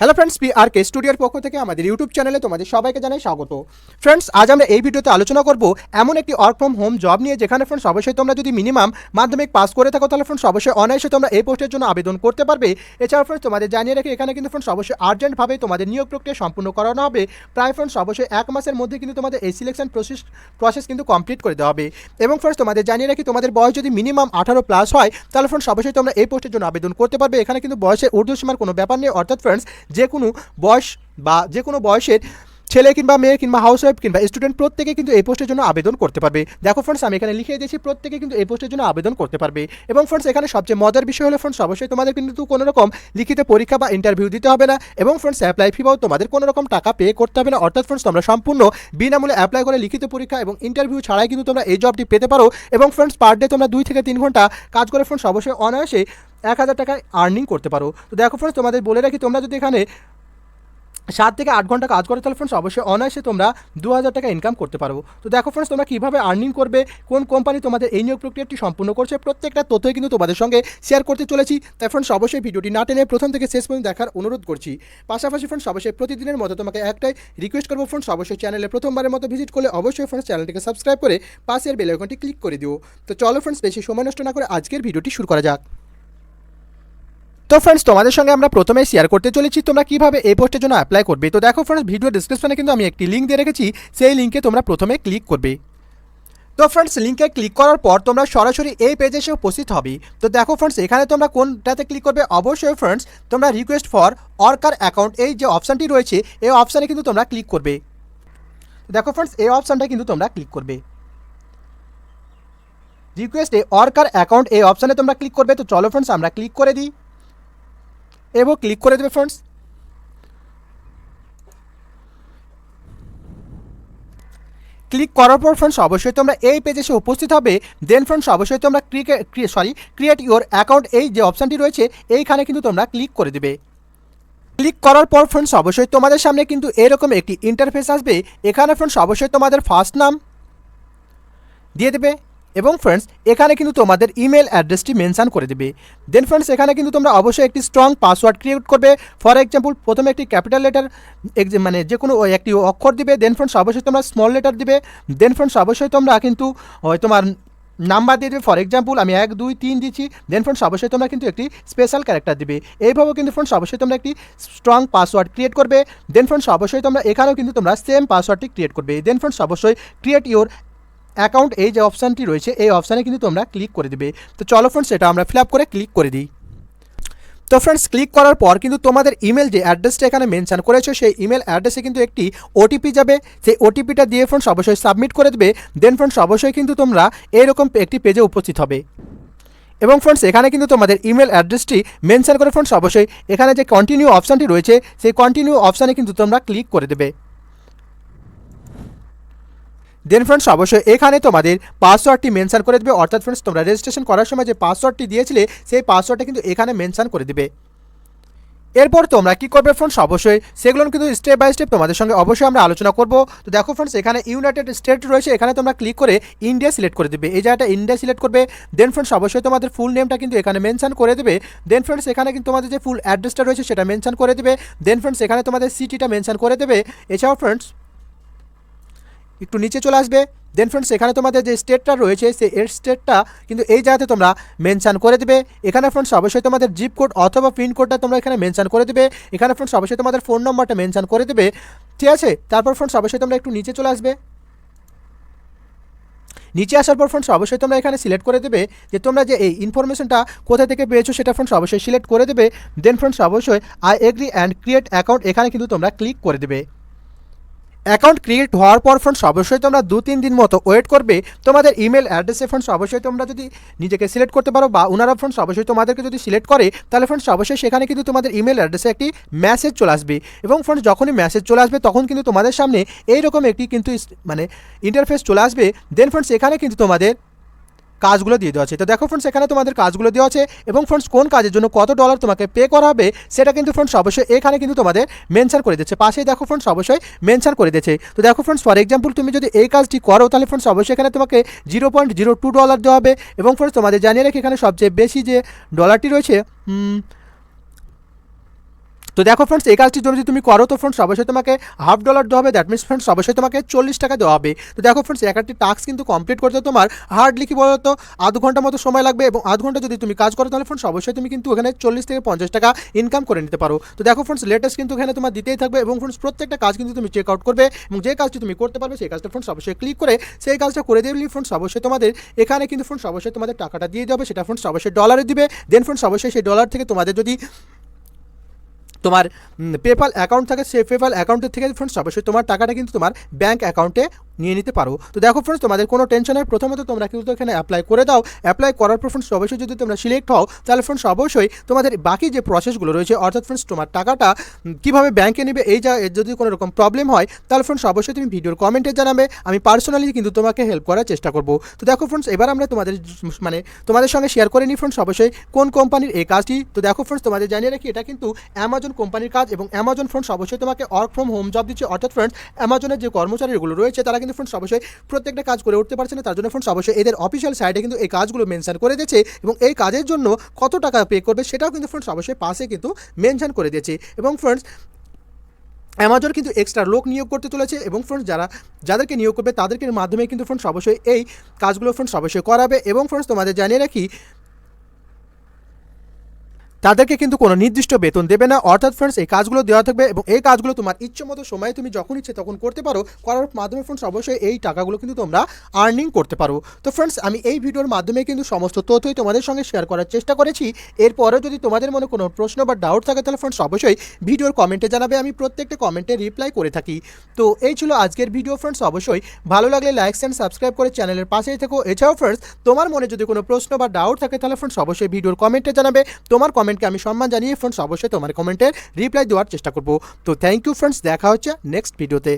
Hello friends P R K স্টুডিওর পক্ষ থেকে আমাদের ইউটিউব চ্যানেলে তোমাদের সবাইকে জানাই স্বাগত। ফ্রেন্ডস আজ আমরা এই ভিডিওতে আলোচনা করব এমন একটি ওয়ার্ক ফ্রম হোম জব নিয়ে যেখানে ফ্রেন্ডস অবশ্যই তোমরা যদি মিনিমাম মাধ্যমিক পাস করে থাকো, তাহলে ফ্রেন্ডস অবশ্যই অনায়াসে তোমরা এই পোস্টের জন্য আবেদন করতে পারবে। এছাড়াও ফ্রেন্ডস তোমাদের জানিয়ে রাখি, এখানে কিন্তু ফ্রেন্ডস অবশ্যই আর্জেন্টভাবে তোমাদের নিয়োগ প্রক্রিয়া সম্পূর্ণ করানো হবে। প্রায় ফ্রেন্ডস অবশ্যই এক মাসের মধ্যে কিন্তু তোমাদের এই সিলেকশন প্রসেস প্রসেস কিন্তু কমপ্লিট করে দেওয়া হবে। এবং ফ্রেন্ডস তোমাদের জানিয়ে রাখি, তোমাদের বয়স যদি মিনিমাম আঠারো প্লাস হয়, তাহলে ফ্রেন্ডস অবশ্যই তোমরা এই পোস্টের জন্য আবেদন করতে পারবে। এখানে কিন্তু বয়সের ঊর্ধ্বসীমার কোনো ব্যাপার নেই। অর্থাৎ ফ্রেন্ডস যে কোনো বয়স বা যে কোনো বয়সের ছেলে কিংবা মেয়ে কিংবা হাউস ওয়াইফ কিংবা স্টুডেন্ট প্রত্যেকে কিন্তু এই পোস্টের জন্য আবেদন করতে পারবে। দেখো ফ্রেন্ডস আমি এখানে লিখে দিয়েছি, প্রত্যেকে কিন্তু এই পোস্টের জন্য আবেদন করতে পারবে। এবং ফ্রেন্ডস এখানে সবচেয়ে মজার বিষয় হলো ফ্রেন্ডস অবশ্যই তোমাদের কিন্তু কোনো রকম লিখিত পরীক্ষা বা ইন্টারভিউ দিতে হবে না। এবং ফ্রেন্ডস অ্যাপ্লাই ফি বাও তোমাদের কোনো রকম টাকা পে করতে হবে না। অর্থাৎ ফ্রেন্ডস তোমরা সম্পূর্ণ বিনামূল্যে অ্যাপ্লাই করে লিখিত পরীক্ষা এবং ইন্টারভিউ ছাড়াই কিন্তু তোমরা এই জবটি পেতে পারো। এবং ফ্রেন্ডস পার ডে তোমরা দুই থেকে তিন ঘণ্টা কাজ করে ফ্রেন্ডস অবশ্যই অনায়াসে এক হাজার টাকায় আর্নিং করতে পারো। তো দেখো ফ্রেন্ডস তোমাদের বলে রাখি, তোমরা যদি এখানে সাত থেকে আট ঘণ্টা কাজ করে তাহলে ফ্রেন্ডস অবশ্যই অনায়াসে তোমরা দু হাজার টাকা ইনকাম করতে পারব তো দেখো ফ্রেন্ডস তোমরা কীভাবে আর্নিং করবে, কোন কোম্পানি তোমাদের এই নিয়োগ প্রক্রিয়াটি সম্পূর্ণ করছে, প্রত্যেকটা তথ্যই কিন্তু তোমাদের সঙ্গে শেয়ার করতে চলেছি। তাই ফ্রেন্ডস অবশ্যই ভিডিওটি না টেনে প্রথম থেকে শেষ পর্যন্ত দেখার অনুরোধ করছি। পাশাপাশি ফ্রেন্ডস অবশ্যই প্রতিদিনের মতো তোমাকে একটাই রিকোয়েস্ট করব ফ্রেন্ডস অবশ্যই চ্যানেলে প্রথমবারের মতো ভিজিট করলে অবশ্যই ফ্রেন্ডস চ্যানেলটিকে সাবস্ক্রাইব করে পাশের বেল আইকনটি ক্লিক করে দিও। তো চলো ফ্রেন্ডস বেশি সময় নষ্ট না করে আজকের ভিডিওটি শুরু করা যাক। তো ফ্রেন্ডস তোমাদের সঙ্গে আমরা প্রথমে শেয়ার করতে চলেছি তোমরা কীভাবে এই পোস্টের জন্য অ্যাপ্লাই করবে। তো দেখো ফ্রেন্ডস ভিডিও ডিসক্রিপশনে কিন্তু আমি একটি লিঙ্ক দিয়ে রেখেছি, সেই লিঙ্কে তোমরা প্রথমে ক্লিক করবে। তো ফ্রেন্ডস লিঙ্কে ক্লিক করার পর তোমরা সরাসরি এই পেজে এসে উপস্থিত হবে। তো দেখো ফ্রেন্ডস এখানে তোমরা কোনটাতে ক্লিক করবে? অবশ্যই ফ্রেন্ডস তোমরা রিকোয়েস্ট ফর অর্কার অ্যাকাউন্ট এই যে অপশানটি রয়েছে, এই অপশানে কিন্তু তোমরা ক্লিক করবে। দেখো ফ্রেন্ডস এই অপশানটা কিন্তু তোমরা ক্লিক করবে। রিকোয়েস্ট অর্কার অ্যাকাউন্ট এই অপশানে তোমরা ক্লিক করবে। তো চলো ফ্রেন্ডস আমরা ক্লিক করে দিই। এবং ক্লিক করে দেবে ফ্রেন্ডস ক্লিক করার পর ফ্রেন্ডস অবশ্যই তোমরা এই পেজে এসে উপস্থিত হবে। দেন ফ্রেন্ডস অবশ্যই তোমরা cricket sorry create your account এই যে অপশানটি রয়েছে, এইখানে কিন্তু তোমরা ক্লিক করে দেবে। ক্লিক করার পর ফ্রেন্ডস অবশ্যই তোমাদের সামনে কিন্তু এরকম একটি ইন্টারফেস আসবে। এখানে ফ্রেন্ডস অবশ্যই তোমাদের ফার্স্ট নাম দিয়ে দেবে। এবং ফ্রেন্ডস এখানে কিন্তু তোমাদের ইমেল অ্যাড্রেসটি মেনশান করে দেবে। দেন ফ্রেন্ডস এখানে কিন্তু তোমরা অবশ্যই একটি স্ট্রং পাসওয়ার্ড ক্রিয়েট করবে। ফর এক্সাম্পল প্রথমে একটি ক্যাপিটাল লেটার মানে যে কোনো একটি অক্ষর দিবে। দেন ফ্রেন্ডস অবশ্যই তোমরা স্মল লেটার দিবে। দেন ফ্রেন্ডস অবশ্যই তোমরা কিন্তু তোমার নাম্বার দিয়ে দেবে। ফর এক্সাম্পল আমি এক, দুই, তিন দিচ্ছি দেন ফ্রেন্ডস অবশ্যই তোমরা কিন্তু একটি স্পেশাল ক্যারেক্টার দিবে। এইভাবেও কিন্তু ফ্রেন্ডস অবশ্যই তোমরা একটি স্ট্রং পাসওয়ার্ড ক্রিয়েট করবে। দেন ফ্রেন্ডস অবশ্যই তোমরা এখানেও কিন্তু তোমরা সেম পাসওয়ার্ডটি ক্রিয়েট করবে। দেন ফ্রেন্ডস অবশ্যই ক্রিয়েট ইউর অ্যাকাউন্ট, এই যে অপশানটি রয়েছে, এই অপশানে কিন্তু তোমরা ক্লিক করে দেবে। তো চলো ফ্রেন্ডস এটা আমরা ফিল করে ক্লিক করে দিই। তো ফ্রেন্ডস ক্লিক করার পর কিন্তু তোমাদের ইমেল যে অ্যাড্রেসটা এখানে মেনশান করেছ, সেই ইমেল অ্যাড্রেসে কিন্তু একটি ওটিপি যাবে। সেই ওটিপিটা দিয়ে ফ্রেন্ডস অবশ্যই সাবমিট করে দেবে। দেন ফ্রেন্ডস অবশ্যই কিন্তু তোমরা এইরকম একটি পেজে উপস্থিত হবে। এবং ফ্রেন্ডস এখানে কিন্তু তোমাদের ইমেল অ্যাড্রেসটি মেনশান করে ফ্রেন্ডস অবশ্যই এখানে যে কন্টিনিউ অপশানটি রয়েছে, সেই কন্টিনিউ অপশানে কিন্তু তোমরা ক্লিক করে দেবে। দেন ফ্রেন্ডস অবশ্যই এখানে তোমাদের পাসওয়ার্ডটি মেনশন করে দেবে। অর্থাৎ ফ্রেন্ডস তোমরা রেজিস্ট্রেশন করার সময় যে পাসওয়ার্ডটি দিয়েছিলে, সেই পাসওয়ার্ডটা কিন্তু এখানে মেনশন করে দেবে। এরপর তোমরা কী করবে ফ্রেন্ডস অবশ্যই সেগুলো কিন্তু স্টেপ বাই স্টেপ তোমাদের সঙ্গে অবশ্যই আমরা আলোচনা করব। তো দেখো ফ্রেন্ডস এখানে ইউনাইটেড স্টেট রয়েছে, এখানে তোমরা ক্লিক করে ইন্ডিয়া সিলেক্ট করে দেবে। এই জায়গাটা ইন্ডিয়া সিলেক্ট করবে। দেন ফ্রেন্ডস অবশ্যই তোমাদের ফুল নেমটা কিন্তু এখানে মেনশন করে দেবে। দেন ফ্রেন্ডস এখানে কিন্তু তোমাদের যে ফুল অ্যাড্রেসটা রয়েছে, সেটা মেনশন করে দেবে। দেন ফ্রেন্ডস এখানে তোমাদের সিটিটা মেনশন করে দেবে। এছাড়াও ফ্রেন্ডস একটু নিচে চলে আসবে। দেন ফ্রেন্ডস এখানে তোমাদের যে স্টেটটা রয়েছে, সেই এর স্টেটটা কিন্তু এই জায়গাতে তোমরা মেনশান করে দেবে। এখানে ফ্রেন্ডস অবশ্যই তোমাদের জিপ কোড অথবা পিন কোডটা তোমরা এখানে মেনশান করে দেবে। এখানে ফ্রেন্ডস অবশ্যই তোমাদের ফোন নম্বরটা মেনশান করে দেবে। ঠিক আছে? তারপর ফ্রেন্ডস অবশ্যই তোমরা একটু নিচে চলে আসবে। নিচে আসার পর ফ্রেন্ডস অবশ্যই তোমরা এখানে সিলেক্ট করে দেবে যে তোমরা যে এই ইনফরমেশনটা কোথা থেকে পেয়েছ সেটা ফ্রেন্ডস অবশ্যই সিলেক্ট করে দেবে। দেন ফ্রেন্ডস অবশ্যই I agree and create account এখানে কিন্তু তোমরা ক্লিক করে দেবে। অ্যাকাউন্ট ক্রিয়েট হওয়ার পর ফ্রেন্ডস অবশ্যই তোমরা দু তিন দিন মতো ওয়েট করবে। তোমাদের ইমেল অ্যাড্রেসে ফ্রেন্ডস অবশ্যই তোমরা যদি নিজেকে সিলেক্ট করতে পারো বা ওনারা ফ্রেন্ডস অবশ্যই তোমাদেরকে যদি সিলেক্ট করে, তাহলে ফ্রেন্ডস অবশ্যই সেখানে কিন্তু তোমাদের ইমেল অ্যাড্রেসে একটি মেসেজ চলে আসবে। এবং ফ্রেন্ডস যখনই মেসেজ চলে আসবে, তখন কিন্তু তোমাদের সামনে এইরকম একটি কিন্তু মানে ইন্টারফেস চলে আসবে। দেন ফ্রেন্ডস এখানে কিন্তু তোমাদের কাজগুলো দিয়ে দেওয়া আছে। তো দেখো ফ্রেন্ডস এখানে তোমাদের কাজগুলো দেওয়া আছে এবং ফ্রেন্ডস কোন কাজের জন্য কত ডলার তোমাকে পে করা হবে সেটা কিন্তু ফ্রেন্ডস অবশ্যই এখানে কিন্তু তোমাদের মেনশন করে দিচ্ছে পাশেই দেখো ফ্রেন্ডস অবশ্যই মেনশন করে দিচ্ছে তো দেখো ফ্রেন্ডস ফর এক্সাম্পল তুমি যদি এই কাজটি করো, তাহলে ফ্রেন্ডস অবশ্যই এখানে তোমাকে zero point zero two dollar দেওয়া হবে এবং ফ্রেন্ডস তোমাদের জানিয়ে রাখি এখানে সবচেয়ে বেশি যে ডলারটি রয়েছে তো দেখো ফ্রেন্ডস এই কাজটি যদি তুমি করো তো ফ্রেন্ডস অবশ্যই তোমাকে হাফ ডলার দেওয়া হবে দ্যাট মিনস ফ্রেন্ডস অবশ্যই তোমাকে চল্লিশ টাকা দেওয়া হবে। তো দেখো ফ্রেন্ডস এক একটি টাস্ক কিন্তু কমপ্লিট করতে তোমার হার্ডলি কি বলো তো আধ ঘণ্টা মতো সময় লাগবে এবং আধ ঘণ্টা যদি তুমি কাজ করো তাহলে ফ্রেন্ডস অবশ্যই তুমি কিন্তু এখানে চল্লিশ থেকে পঞ্চাশ টাকা ইনকাম করে নিতে পারো। তো দেখো ফ্রেন্ডস লেটেস্ট কিন্তু এখানে তোমার দিতেই থাকবে এবং ফ্রেন্ডস প্রত্যেকটা কাজ কিন্তু তুমি চেক আউট করবে এবং যে কাজটি তুমি করতে পারবে সেই কাজটা ফ্রেন্ডস অবশ্যই ক্লিক করে সেই কাজটা করে দিলে ফ্রেন্ডস অবশ্যই তোমাদের এখানে কিন্তু ফ্রেন্ডস অবশ্যই তোমাদের টাকাটা দিয়ে দেবে সেটা ফ্রেন্ডস অবশ্যই ডলারে দিবে। দেন ফ্রেন্ডস অবশ্যই সেই ডলার থেকে তোমাদের যদি তোমার পেপাল অ্যাকাউন্ট থাকে, সেই পেপাল অ্যাকাউন্টের থেকে ফ্রেন্ডস অবশ্যই তোমার টাকাটা কিন্তু তোমার ব্যাঙ্ক অ্যাকাউন্টে নিয়ে নিতে পারো। তো দেখো ফ্রেন্ডস তোমাদের কোনো টেনশন টেনশনের প্রথমত তোমরা কিন্তু এখানে অ্যাপ্লাই করে দাও। অ্যাপ্লাই করার পর ফ্রেন্ডস অবশ্যই যদি তোমরা সিলেক্ট হও, তাহলে ফ্রেন্ডস অবশ্যই তোমাদের বাকি যে প্রসেসগুলো রয়েছে, অর্থাৎ ফ্রেন্ডস তোমার টাকাটা কীভাবে ব্যাঙ্কে নেবে, এই যা যদি কোনো রকম প্রবলেম হয়, তাহলে ফ্রেন্ডস অবশ্যই তুমি ভিডিওর কমেন্টে জানাবে। আমি পার্সোনালি কিন্তু তোমাকে হেল্প করার চেষ্টা করব। তো দেখো ফ্রেন্ডস এবার আমরা তোমাদের মানে তোমাদের সঙ্গে শেয়ার করে নিই ফ্রেন্ডস অবশ্যই কোন কোম্পানির এই কাজটি। তো দেখো ফ্রেন্ডস তোমাদের জানিয়ে রাখি, এটা কিন্তু অ্যামাজন কোম্পানির কাজ এবং অ্যামাজন ফ্রেন্ডস অবশ্যই তোমাকে ওয়ার্ক ফ্রম হোম জব দিচ্ছে। অর্থাৎ ফ্রেন্ডস অ্যামাজনের যে কর্মচারীগুলো রয়েছে, তারা কিন্তু ফ্রেন্ডস অবশ্যই প্রত্যেকটা কাজ করে উঠতে পারছে না, তার জন্য ফ্রেন্ডস অবশ্যই এদের অফিসিয়াল সাইটে কিন্তু এই কাজগুলো মেনশন করে দিয়েছে এবং এই কাজের জন্য কত টাকা পে করবে সেটাও কিন্তু ফ্রেন্ডস অবশ্যই পাশে কিন্তু মেনশন করে দিয়েছে। এবং ফ্রেন্ডস অ্যামাজন কিন্তু এক্সট্রা লোক নিয়োগ করতে চলেছে এবং ফ্রেন্ডস যারা, যাদেরকে নিয়োগ করবে তাদেরকে মাধ্যমে কিন্তু ফ্রেন্ডস অবশ্যই এই কাজগুলো ফ্রেন্ডস অবশ্যই করাবে। এবং ফ্রেন্ডস তোমাদের জানিয়ে রাখি তাদেরকে কিন্তু কোনো নির্দিষ্ট বেতন দেবে না। অর্থাৎ ফ্রেন্ডস এই কাজগুলো দেওয়া থাকবে এবং এই কাজগুলো তোমার ইচ্ছে মতো সময়ে তুমি যখন ইচ্ছে তখন করতে পারো। করার মাধ্যমে ফ্রেন্ডস অবশ্যই এই টাকাগুলো কিন্তু তোমরা আর্নিং করতে পারো। তো ফ্রেন্ডস আমি এই ভিডিওর মাধ্যমে কিন্তু সমস্ত তথ্যই তোমাদের সঙ্গে শেয়ার করার চেষ্টা করেছি। এরপরেও যদি তোমাদের মনে কোনো প্রশ্ন বা ডাউট থাকে, তাহলে ফ্রেন্ডস অবশ্যই ভিডিওর কমেন্টে জানাবে। আমি প্রত্যেকটা কমেন্টে রিপ্লাই করে থাকি। তো এই ছিল আজকের ভিডিও ফ্রেন্ডস অবশ্যই ভালো লাগলে লাইক অ্যান্ড সাবস্ক্রাইব করে চ্যানেলের পাশেই থেকো। এছাড়াও ফ্রেন্ডস তোমার মনে যদি কোনো প্রশ্ন বা ডাউট থাকে, তাহলে ফ্রেন্ডস অবশ্যই ভিডিওর কমেন্টে জানাবে। তোমার কমেন্টকে আমি সম্মান জানিয়ে ফ্রেন্ডস অবশ্যই তোমার কমেন্টের রিপ্লাই দেওয়ার চেষ্টা করব। তো থ্যাংক ইউ ফ্রেন্ডস দেখা হচ্ছে নেক্সট ভিডিওতে